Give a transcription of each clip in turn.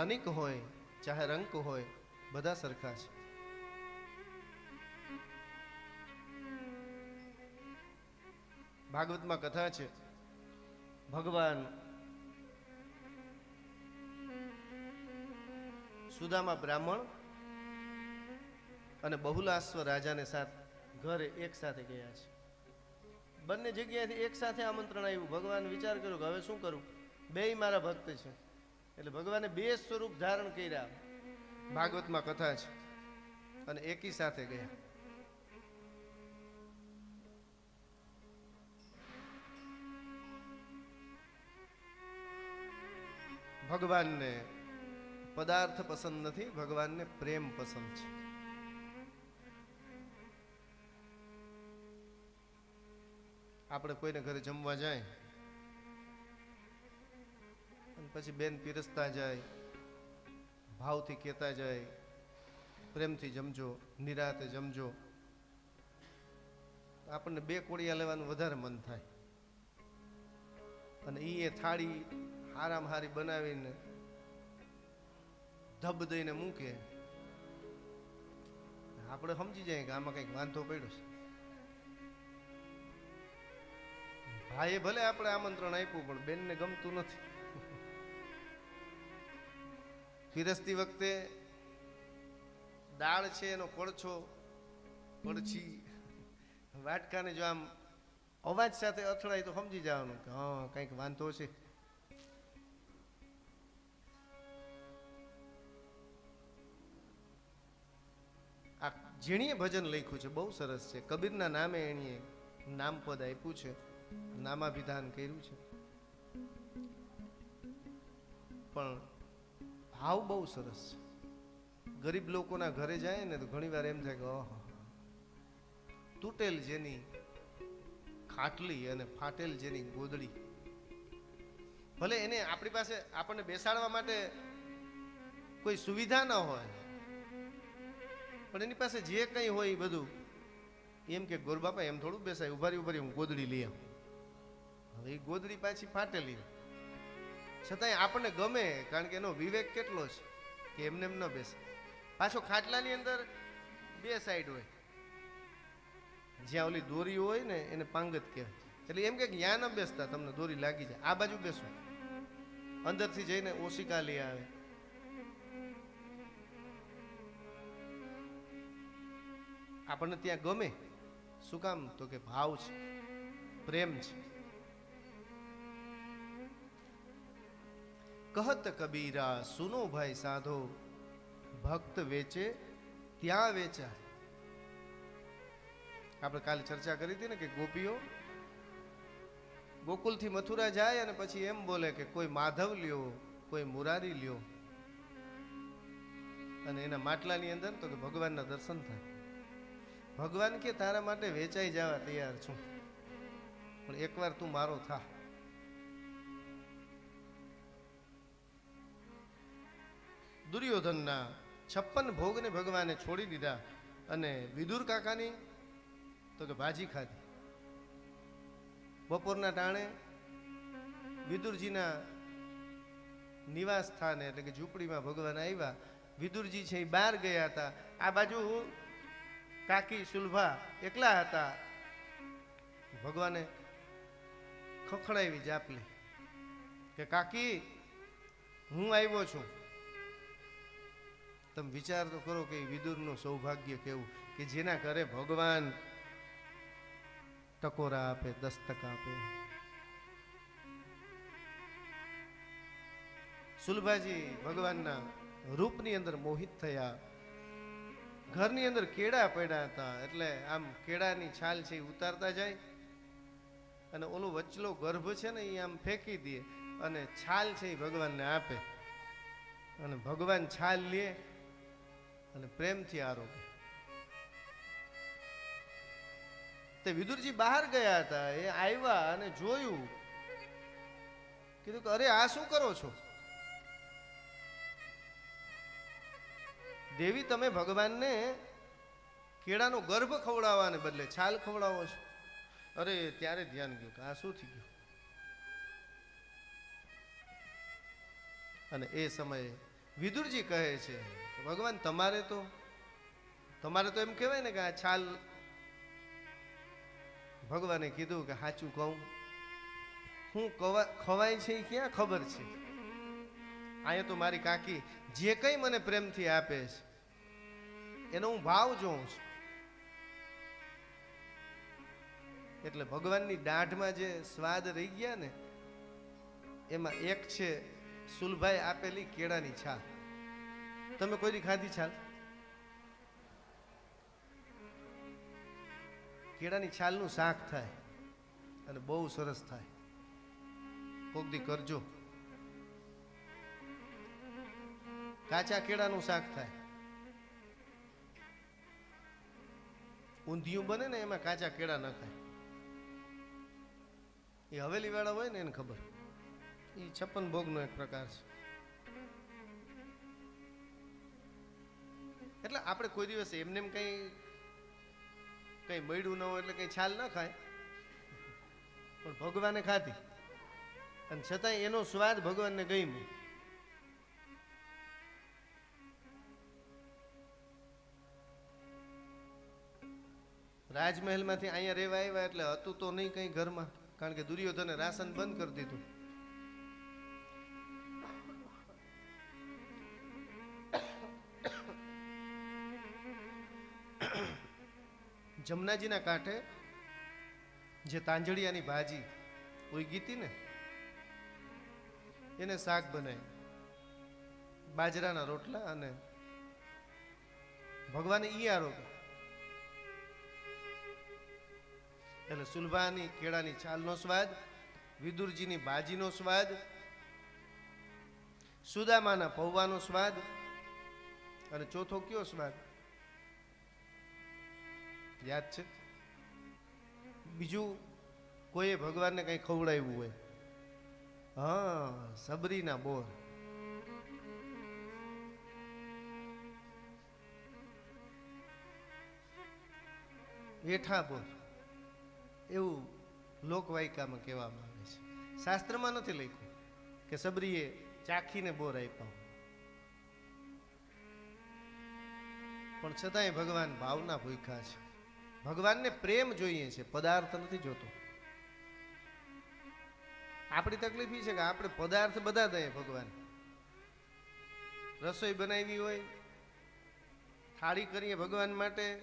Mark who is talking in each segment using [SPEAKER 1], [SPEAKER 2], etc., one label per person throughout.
[SPEAKER 1] ધનિક હોય, ચાહે રંક હોય, બધા સરખા છે. ભાગવતમાં કથા છે, ભગવાન સુદામા બ્રાહ્મણ અને બહુલાશ્વ રાજાને સાથ ઘરે એક સાથે ગયા છે. બંને જગ્યાએથી એક સાથે આમંત્રણ આવ્યું. ભગવાન વિચાર કર્યો કે હવે શું કરું? બેય મારા ભક્ત છે. એટલે ભગવાને બે સ્વરૂપ ધારણ કર્યા. ભાગવતમાં કથા છે. અને એકી સાથે ગયા. ભગવાનને પદાર્થ પસંદ નથી, ભગવાનને પ્રેમ પસંદ છે. આપણે કોઈને ઘરે જમવા જાય પછી બેન પીરસતા જાય, ભાવથી કહેતા જાય, પ્રેમથી જમજો, નિરાતે જમજો. આપણને બે કોળિયા લેવાનું વધારે મન થાય. અને એ થાળી હારામ હારી બનાવીને ધબ દઈને મૂકે. આપણે સમજી જાય કે આમાં કંઈક વાંધો પડ્યો છે. ભાઈએ ભલે આપણે આમંત્રણ આપ્યું, પણ બેનને ગમતું નથી. પીરસતી વખતે દાળ છે, એનો પડછો, પડછી, વાટકાને જો આમ અવાજ સાથે અથડાય તો સમજી જવાનું કે હા, કંઈક વાંધો છે. આ જેણીએ ભજન લખ્યું છે, બહુ સરસ છે. કબીરના નામે એણીએ નામપદ આપ્યું છે, નામાભિધાન કર્યું છે. પણ ભાવ બહુ સરસ. છે ગરીબ લોકોના ઘરે જાય ને તો ઘણી વાર એમ થાય કે, ઓહો, તૂટેલ જેની ખાટલી અને ફાટેલ જેની ગોદડી. ભલે એને આપણી પાસે આપણને બેસાડવા માટે કોઈ સુવિધા ન હોય, પણ એની પાસે જે કંઈ હોય એ બધું, એમ કે ગોરબાપા એમ થોડું બેસાય ઉભારી ઉભારી હું ગોદડી લઈ આવું. હવે એ ગોદડી પાછી ફાટેલી. છતાંય આપણને ગમે, કારણ કે એનો વિવેક કેટલો છે કે એમને એમ ન બેસે. પાછો ખાટલાની અંદર બે સાઈડ હોય. જ્યાં ઓલી દોરી હોય ને, એને પાંગત કહેવાય. એટલે એમ કે ત્યાં બેસતા, તમને દોરી લાગી જાય. આ બાજુ બેસો. અંદરથી જઈને ઓશિકા લઈ આવે. આપણને ત્યાં ગમે. શું કામ? તો કે ભાવ છે. પ્રેમ છે. કહત કબીરા, સુનો ભાઈ સાધો, ભક્ત વેચે, ત્યાં વેચા આપણે કાલે ચર્ચા કરી હતી ને કે ગોપીઓ ગોકુલથી મથુરા જાય અને પછી એમ બોલે કે કોઈ માધવ લ્યો, કોઈ મુરારી લ્યો. અને એના માટલાની અંદર તો કે ભગવાનના દર્શન થાય. ભગવાન કે તારા માટે વેચાઈ જવા તૈયાર છું. પણ એકવાર તું મારો થા. દુર્યોધનના છપ્પન ભોગને ભગવાને છોડી દીધા અને વિદુર કાકાની તો કે ભાજી ખાધી. બપોરના ટાણે વિદુરજીના નિવાસ સ્થાને એટલે કે ઝૂંપડીમાં ભગવાન આવ્યા. વિદુરજી છે એ બહાર ગયા હતા. આ બાજુ કાકી, સુલભા એકલા હતા. ભગવાને ખખડાવી જાપલી કે કાકી, હું આવ્યો છું. તમે વિચાર તો કરો કે વિદુરનું સૌભાગ્ય કેવું? કે જેના ઘરે ભગવાન ટકોરા આપે દસ્તક આપે. સુલભાજી ભગવાનના રૂપની અંદર મોહિત થયા. ઘરની અંદર કેળા પડ્યા હતા, એટલે આમ કેળાની છાલ છે ઉતારતા જાય. અને ઓલો વચલો ગર્ભ છે ને એ આમ ફેંકી દે અને છાલ છે એ ભગવાનને આપે. અને ભગવાન છાલ લે અને પ્રેમથી આરોગે તે વિદુરજી બહાર ગયા હતા, એ આવ્યા અને જોયું. કીધું કે, અરે, આ શું કરો છો? દેવી, તમે ભગવાનને કેળાનો ગર્ભ ખવડાવવાને બદલે છાલ ખવડાવો છો. અરે, ત્યારે ધ્યાન ગયું કે આ શું થઈ ગયું? અને એ સમયે વિદુરજી કહે છે ભગવાન, તમારે તો તમારે તો એમ કહેવાય ને કે આ છાલ ભગવાને કીધું કે સાચું કહું. હું ખવાય છે એ ક્યાં? ખબર છે. અહીંયા તો મારી કાકી જે કંઈ મને પ્રેમથી આપે છે, એનો હું ભાવ જોઉં છું. એટલે ભગવાનની દાઢમાં જે સ્વાદ રહી ગયા ને, એમાં એક છે, સુલભાઈ આપેલી કેળાની છાલ. તમે કોઈ દી ખાધી છાલ? કેળાની છાલનું શાક થાય અને બહુ સરસ થાય. કોક દી કરજો. કાચા કેળાનું શાક થાય. ઊંધિયું બને ને એમાં કાચા કેળા ન ખાય. એ હવેલી વાળા હોય ને એને ખબર. એ છપ્પન ભોગનો એક પ્રકાર છે. એટલે આપણે કોઈ દિવસ એમને એમ કંઈ કંઈ મળ્યું ન હોય એટલે કંઈ છાલ ન ખાય. પણ ભગવાને ખાધી. અને છતાંય એનો સ્વાદ ભગવાનને ગમ્યો. રાજમહેલમાંથી અહીંયા રહેવા આવ્યા એટલે હતું તો નહીં કંઈ ઘરમાં, કારણ કે દુર્યોધને રાશન બંધ કરી દીધું. જમનાજીના કાંઠે જે તાંજળિયાની ભાજી ઉગી હતી ને, એને શાક બનાવી. બાજરાના રોટલા અને ભગવાને ઈ આરોગ્ય એટલે સુલભાની કેળાની છાલનો સ્વાદ, વિદુરજીની ભાજીનો સ્વાદ, સુદામાના પૌવાનો સ્વાદ અને ચોથો કયો સ્વાદ? યાદ છે? બીજું કોઈએ ભગવાનને કંઈ ખવડાવ્યું હોય? હા, સબરીના બોર. વેઠા બોર. એવું લોકવાયકામાં કહેવામાં આવે છે. શાસ્ત્રમાં નથી લખ્યું કે સબરીએ ચાખીને બોર આપ્યા પણ છતાંય ભગવાન ભાવના ભૂખ્યા છે. ભગવાનને પ્રેમ જોઈએ છે, પદાર્થ નથી જોતો. આપણી તકલીફ એ છે કે આપણે પદાર્થ બધા દઈએ ભગવાન. રસોઈ બનાવી હોય, થાળી કરીએ ભગવાન માટે,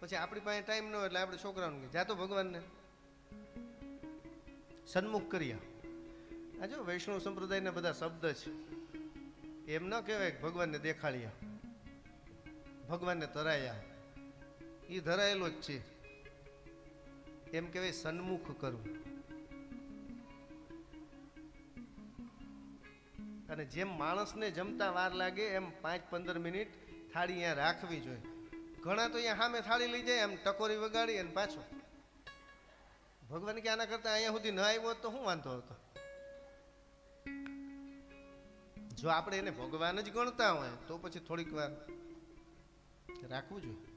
[SPEAKER 1] પછી આપણી પાસે ટાઈમ ન હોય એટલે આપણે છોકરાઓને જાતો ભગવાનને. સન્મુખ કર્યા આ જો વૈષ્ણવ સંપ્રદાયના બધા શબ્દ છે. એમ ન કહેવાય ભગવાનને દેખાડ્યા ભગવાનને તરાયા. એ ધરાયેલો જ છે. એમ કહેવાય સન્મુખ કરવું અને જેમ માણસને જમતા વાર લાગે, એમ પાંચ પંદર મિનિટ થાળી અહીંયા રાખવી જોઈએ. ઘણા તો અહીંયા સામે થાળી લઈ જાય, એમ ટકોરી વગાડી અને પાછો. ભગવાન કે આના કરતા અહીંયા સુધી ન આવ્યો તો શું વાંધો હતો? જો આપણે એને ભગવાન જ ગણતા હોય, તો પછી થોડીક વાર રાખવું જોઈએ.